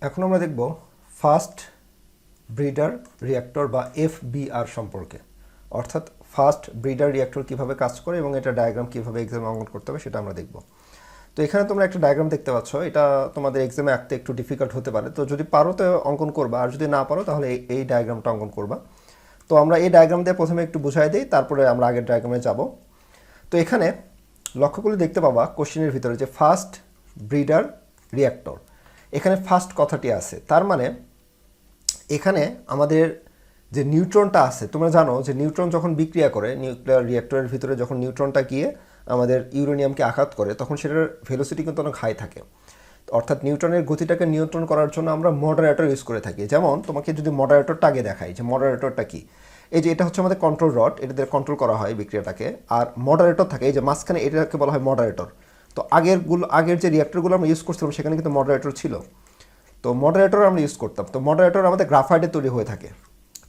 এখন আমরা দেখব ফাস্ট ব্রিডার রিঅ্যাক্টর বা এফবিআর সম্পর্কে। অর্থাৎ ফাস্ট ব্রিডার রিঅ্যাক্টর কীভাবে কাজ করে এবং এটা ডায়াগ্রাম কীভাবে এক্সামে অঙ্কন করতে হবে সেটা আমরা দেখব। তো এখানে তোমরা একটা ডায়াগ্রাম দেখতে পাচ্ছ, এটা তোমাদের এক্সামে আঁকতে একটু ডিফিকাল্ট হতে পারে। তো যদি পারো তো অঙ্কন করবা, আর যদি না পারো তাহলে এই- ডায়াগ্রামটা অঙ্কন করবা। তো আমরা এই ডায়াগ্রাম দিয়ে প্রথমে একটু বুঝাই দিই, তারপরে আমরা আগের ডায়াগ্রামে যাব। তো এখানে লক্ষ্য করলে দেখতে পাবা কোশ্চেনের ভিতরে যে ফার্স্ট ব্রিডার রিঅ্যাক্টর এখানে ফার্স্ট কথাটি আছে। তার মানে এখানে আমাদের যে নিউট্রনটা আছে, তোমরা জানো যে নিউট্রন যখন বিক্রিয়া করে নিউক্লিয়ার রিঅ্যাক্টরের ভিতরে যখন নিউট্রনটা গিয়ে আমাদের ইউরেনিয়ামকে আঘাত করে, তখন সেটার ভেলোসিটি কিন্তু অনেক হাই থাকে। অর্থাৎ নিউট্রনের গতিটাকে নিয়ন্ত্রণ করার জন্য আমরা মডারেটর ইউজ করে থাকি। যেমন, তোমাকে যদি মডারেটরটা আগে দেখাই, যে মডারেটরটা কি? এই যে এটা হচ্ছে আমাদের কন্ট্রোল রড এটাতে কন্ট্রোল করা হয় বিক্রিয়াটাকে। আর মডারেটর থাকে, এই যে মাঝখানে এটাকে বলা হয় মডারেটর তো আগেরগুলো, আগের যে রিঅ্যাক্টরগুলো আমরা ইউজ করছিলাম, সেখানে কিন্তু মডারেটর ছিল। তো মডারেটর আমরা ইউজ করতাম। তো মডারেটর আমাদের গ্রাফাইটে তৈরি হয়ে থাকে।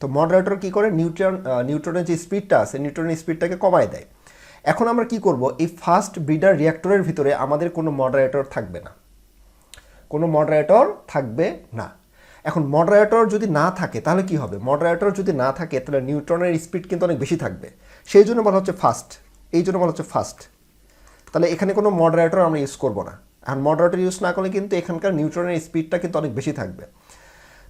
তো মডারেটর কি করে? নিউট্রন নিউট্রনের যে স্পিডটা আছে নিউট্রনের স্পিডটাকে কমায় দেয়। এখন আমরা কি করব? এই ফার্স্ট ব্রিডার রিঅ্যাক্টরের ভিতরে আমাদের কোনো মডারেটর থাকবে না। কোনো মডারেটর থাকবে না। এখন মডারেটর যদি না থাকে, তাহলে কি হবে? মডারেটর যদি না থাকে, তাহলে নিউট্রনের স্পিড কিন্তু অনেক বেশি থাকবে। সেই জন্য বলা হচ্ছে ফাস্ট এই জন্য বলা হচ্ছে ফাস্ট তাহলে এখানে কোনো মডারেটর আমরা ইউজ করব না। এখন মডারেটর ইউজ না করলে কিন্তু এখানকার নিউট্রনের স্পিডটা কিন্তু অনেক বেশি থাকবে।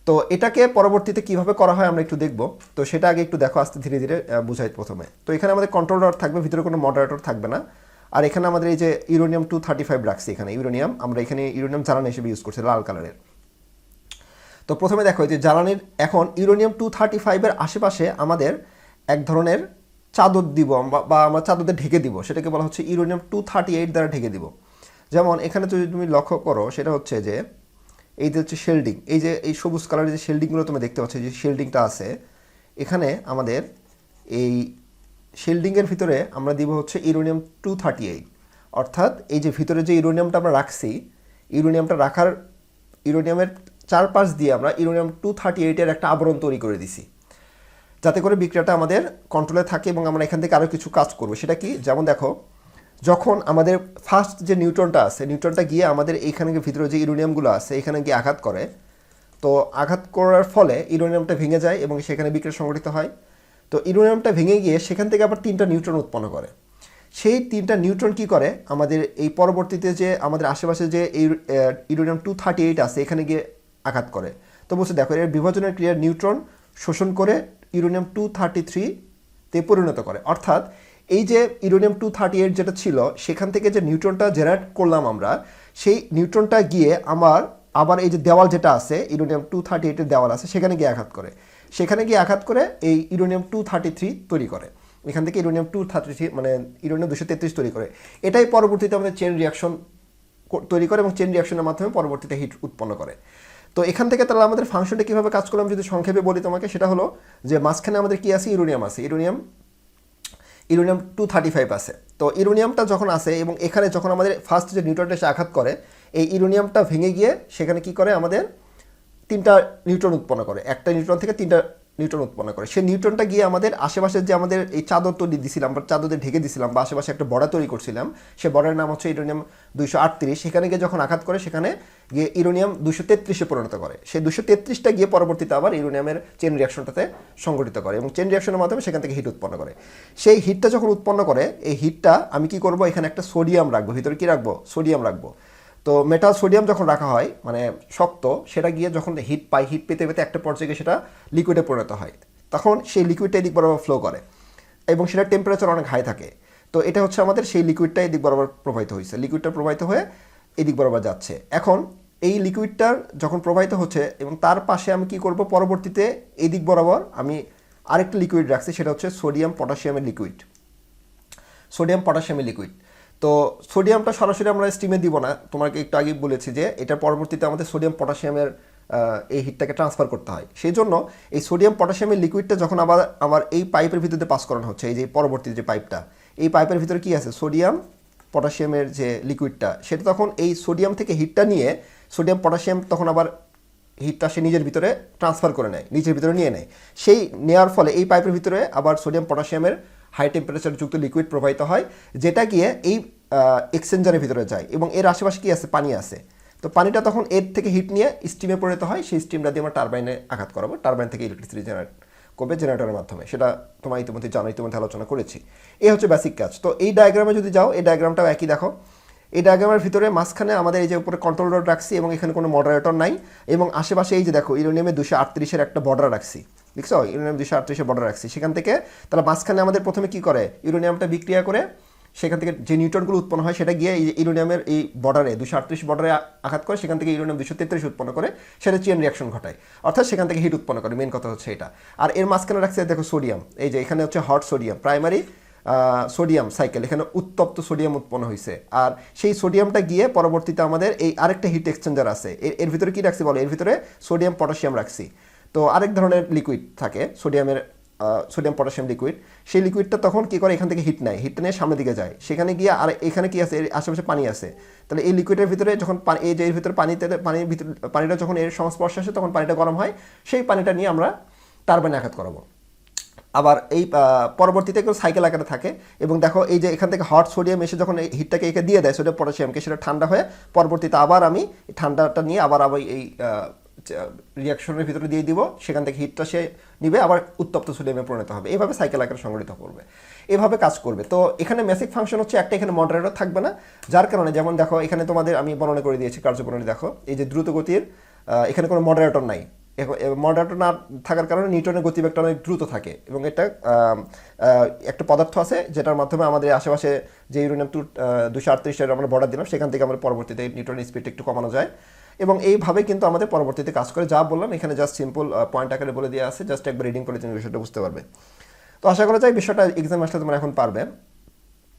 তো এটাকে পরবর্তীতে কীভাবে করা হয় আমরা একটু দেখব। তো সেটা আগে একটু দেখো, আস্তে ধীরে ধীরে বুঝাই প্রথমে। তো এখানে আমাদের কন্ট্রোলার থাকবে, ভিতরে কোনো মডারেটর থাকবে না। আর এখানে আমাদের এই যে ইউরোনিয়াম টু থার্টি ফাইভ রাখছি এখানে ইউরোনিয়াম আমরা এখানে ইউরোনিয়াম জ্বালানি হিসেবে ইউজ করছি, লাল কালারের তো প্রথমে দেখো যে জ্বালানির, এখন ইউরোনিয়াম টু থার্টি ফাইভের আশেপাশে আমাদের এক ধরনের চাদর দিব, বা আমরা চাদরদের ঢেকে দিব, সেটাকে বলা হচ্ছে ইউরেনিয়াম টু থার্টি এইট দ্বারা ঢেকে দিব। যেমন এখানে যদি তুমি লক্ষ্য করো, সেটা হচ্ছে যে, এই যে হচ্ছে শেল্ডিং এই যে, এই সবুজ কালারের যে শেল্ডিংগুলো তুমি দেখতে পাচ্ছ যে শেল্ডিংটা আছে, এখানে আমাদের এই শেল্ডিংয়ের ভিতরে আমরা দিব হচ্ছে ইউরেনিয়াম টু থার্টি এইট অর্থাৎ এই যে ভিতরে যে ইউরেনিয়ামটা আমরা রাখছি, ইউরেনিয়ামটা রাখার, ইউরেনিয়ামের চারপাশ দিয়ে আমরা ইউরেনিয়াম টু থার্টি এইটের একটা আবরণ তৈরি করে দিছি। যাতে করে বিক্রিয়াটা আমাদের কন্ট্রোলে থাকে এবং আমরা এখান থেকে আরও কিছু কাজ করব। সেটা কি? যেমন দেখো, যখন আমাদের ফার্স্ট যে নিউট্রনটা আছে, নিউট্রনটা গিয়ে আমাদের এইখানে ভিতরে যে ইউরোনিয়ামগুলো আছে, এখানে গিয়ে আঘাত করে। তো আঘাত করার ফলে ইউরেনিয়ামটা ভেঙে যায় এবং সেখানে বিক্রিয়া সংঘটিত হয়। তো ইউরোনিয়ামটা ভেঙে গিয়ে সেখান থেকে আবার তিনটা নিউট্রন উৎপন্ন করে। সেই তিনটা নিউট্রন কি করে? আমাদের এই পরবর্তীতে যে আমাদের আশেপাশে যে ইউরেনিয়াম টু থার্টি এইট আছে, এখানে গিয়ে আঘাত করে। তো বলছে, দেখো, এর বিভাজনের ক্রিয়ার নিউট্রন শোষণ করে ইউরেনিয়াম টু থার্টি থ্রিতে পরিণত করে। অর্থাৎ এই যে ইউরেনিয়াম টু থার্টি এইট যেটা ছিল, সেখান থেকে যে নিউট্রনটা জেনারেট করলাম আমরা, সেই নিউট্রনটা গিয়ে আমার আবার এই যে দেওয়াল যেটা আছে, ইউরেনিয়াম টু থার্টি এইটের দেওয়াল আছে, সেখানে গিয়ে আঘাত করে। সেখানে গিয়ে আঘাত করে এই ইউরেনিয়াম টু থার্টি থ্রি তৈরি করে। এখান থেকে ইউরেনিয়াম টু থার্টি থ্রি মানে ইউরেনিয়াম দুশো তেত্রিশ তৈরি করে। এটাই পরবর্তীতে আমাদের চেন রিয়াকশন তৈরি করে এবং চেন রিয়াকশনের মাধ্যমে পরবর্তীতে হিট উৎপন্ন করে। তো এখান থেকে তাহলে আমাদের ফাংশনটা কীভাবে কাজ করলাম যদি সংক্ষেপে বলি তোমাকে, সেটা হলো যে মাঝখানে আমাদের কি আছে? ইউরোনিয়াম আছে। Uranium uranium two thirty five আছে। তো ইউরোনিয়ামটা যখন আসে এবং এখানে যখন আমাদের ফার্স্ট যে নিউট্রনটা এসে আঘাত করে, এই ইউরোনিয়ামটা ভেঙে গিয়ে সেখানে কি করে? আমাদের তিনটা নিউট্রন উৎপন্ন করে। একটা নিউট্রন থেকে তিনটা নিউট্রন উৎপন্ন করে। সেই নিউট্রনটা গিয়ে আমাদের আশেপাশের যে আমাদের এই চাদর তৈরি দিছিলাম বা চাদরে ঢেকে দিছিলাম বা আশেপাশে একটা বর্ডার তৈরি করছিলাম, সে বর্ডারের নাম হচ্ছে ইউরেনিয়াম দুইশো আটত্রিশ। সেখানে গিয়ে যখন আঘাত করে, সেখানে গিয়ে ইউরেনিয়াম দুশো তেত্রিশে পরিণত করে। সেই দুশো তেত্রিশটা গিয়ে পরবর্তীতে আবার ইউরেনিয়ামের চেন রিয়াকশনটাতে সংগঠিত করে এবং চেন রিয়াকশনের মাধ্যমে সেখান থেকে হিট উৎপন্ন করে। সেই হিটটা যখন উৎপন্ন করে, এই হিটটা আমি কি করব? এখানে একটা সোডিয়াম রাখব। ভিতরে কি রাখব? সোডিয়াম রাখব। তো মেটাল সোডিয়াম যখন রাখা হয় মানে শক্ত, সেটা গিয়ে যখন হিট পায় হিট পেতে পেতে একটা পর্যায়ে সেটা লিকুইডে পরিণত হয়। তখন সেই লিকুইডটা এদিক বরাবর ফ্লো করে এবং সেটা টেম্পারেচার অনেক হাই থাকে। তো এটা হচ্ছে আমাদের সেই লিকুইডটা এদিক বরাবর প্রবাহিত হয়েছে লিকুইডটা প্রবাহিত হয়ে এদিক বরাবর যাচ্ছে। এখন এই লিকুইডটার যখন প্রবাহিত হচ্ছে এবং তার পাশে আমি কি করব? পরবর্তীতে এদিক বরাবর আমি আরেকটা লিকুইড রাখছি, সেটা হচ্ছে সোডিয়াম পটাশিয়ামের লিকুইড সোডিয়াম পটাশিয়ামের লিকুইড তো সোডিয়ামটা সরাসরি আমরা স্টিমে দিব না। তোমাকে একটু আগে বলেছি যে এটা পরবর্তীতে আমাদের সোডিয়াম পটাশিয়ামের এই হিটটাকে ট্রান্সফার করতে হয়। সেই জন্য এই সোডিয়াম পটাশিয়ামের লিকুইডটা যখন আবার আমার এই পাইপের ভিতরে পাস করানো হচ্ছে, এই যে পরবর্তী যে পাইপটা এই পাইপের ভিতরে কি আছে? সোডিয়াম পটাশিয়ামের যে লিকুইডটা সেটা তখন এই সোডিয়াম থেকে হিটটা নিয়ে, সোডিয়াম পটাশিয়াম তখন আবার হিটটা সে নিজের ভিতরে ট্রান্সফার করে নেয়, নিজের ভিতরে নিয়ে নেয়। সেই নেওয়ার ফলে এই পাইপের ভিতরে আবার সোডিয়াম পটাশিয়ামের হাই টেম্পারেচার যুক্ত লিকুইড প্রবাহিত হয়, যেটা গিয়ে এই এক্সচেঞ্জারের ভিতরে যায় এবং এর আশেপাশে কি আছে? পানি আছে। তো পানিটা তখন এর থেকে হিট নিয়ে স্টিমে পরিণত হয়, সেই স্টিমটা দিয়ে আমরা টারবাইনে আঘাত করাবো। টারবাইন থেকে ইলেকট্রিসিটি জেনারেট করবে জেনারেটরের মাধ্যমে। সেটা তোমার ইতিমধ্যে জানো, ইতিমধ্যে আলোচনা করেছি। এই হচ্ছে বেসিক কাজ। তো এই ডায়াগ্রামে যদি যাও, এই ডায়াগ্রামটাও একই দেখো। এই ডায়াগ্রামের ভিতরে মাঝখানে আমাদের এই যে উপরে কন্ট্রোল রোড রাখছি এবং এখানে কোনো মডারেটর নাই এবং আশেপাশে এই যে দেখো ইউরেনিয়ামে দুশো আটত্রিশের একটা বর্ডার রাখছি। দেখছ? ইউরেনিয়াম দুশো আটত্রিশের বর্ডার রাখছি। সেখান থেকে তাহলে মাঝখানে আমাদের প্রথমে কি করে? ইউরেনিয়ামটা বিক্রিয়া করে সেখান থেকে যে নিউটনগুলো উৎপন্ন হয় সেটা গিয়ে এই ইউরেনিয়ামের এই বর্ডারে দুশো আটত্রিশ বর্ডারে আঘাত করে সেখান থেকে ইউরেনিয়াম দুশো তেত্রিশ উৎপন্ন করে সেটা চেন রিয়াকশন ঘটায়। অর্থাৎ সেখান থেকে হিট উৎপন্ন করে। মেন কথা হচ্ছে এটা। আর এর মাঝখানে রাখছে দেখো সোডিয়াম এই যে এখানে হচ্ছে hot sodium primary sodium cycle এখানে উত্তপ্ত সোডিয়াম উৎপন্ন হয়েছে আর সেই সোডিয়ামটা গিয়ে পরবর্তীতে আমাদের এই আরেকটা হিট এক্সচেঞ্জার আছে। এর ভিতরে কি রাখছি বলো? এর ভিতরে সোডিয়াম পটাশিয়াম রাখছি। তো আরেক ধরনের লিকুইড থাকে সোডিয়ামের সোডিয়াম পটাশিয়াম লিকুইড সেই লিকুইডটা তখন কি করে? এখান থেকে হিট নেয়। হিট নিয়ে সামনের দিকে যায়। সেখানে গিয়ে আর এখানে কি আছে? এর আশেপাশে পানি আছে। তাহলে এই লিকুইডের ভিতরে যখন এই যে এর ভিতরে পানিতে, পানির ভিতরে, পানিটা যখন এর সংস্পর্শে আসে, তখন পানিটা গরম হয়। সেই পানিটা নিয়ে আমরা টারবাইনে আঘাত করাবো। আবার এই পরবর্তীতে কেউ সাইকেল আকারে থাকে। এবং দেখো, এই যে এখান থেকে হট সোডিয়াম এসে যখন এই হিটটাকে একে দিয়ে দেয় সোডিয়াম পটাশিয়ামকে সেটা ঠান্ডা হয়ে পরবর্তীতে আবার আমি ঠান্ডাটা নিয়ে আবার আবার এই রিয়াকশনের ভিতরে দিয়ে দিব, সেখান থেকে হিটটা সে নিবে, আবার উত্তপ্ত সোডিয়ামে পরিণত হবে। এভাবে সাইকেল আকারে সংগঠিত করবে। এভাবে কাজ করবে। তো এখানে মেসিক ফাংশন হচ্ছে একটা, এখানে মডারেটর থাকবে না। যার কারণে যেমন দেখো, এখানে তোমাদের আমি বর্ণনা করে দিয়েছি, কার্যপ্রণালী দেখো। এই যে দ্রুত গতির এখানে কোনো মডারেটর নাই। মডারেটর না থাকার কারণে নিউটনের গতিবেগটা অনেক দ্রুত থাকে এবং এটা একটা পদার্থ আছে যেটার মাধ্যমে আমাদের আশেপাশে যে ইউরেনিয়াম টু দুশো আটত্রিশের আমরা বর্ডার দিলাম, সেখান থেকে আমাদের পরবর্তীতে নিউটনের স্পিডটা একটু কমানো যায়। এবং এইভাবে কিন্তু আমাদের পরবর্তীতে কাজ করে। যা বললাম, এখানে জাস্ট সিম্পল পয়েন্ট আকারে বলে দিয়ে আসে জাস্ট একবার রিডিং করে তুমি বিষয়টা বুঝতে পারবে। তো আশা করা যায় বিষয়টা এক্সাম আসলে তোমরা এখন পারবে।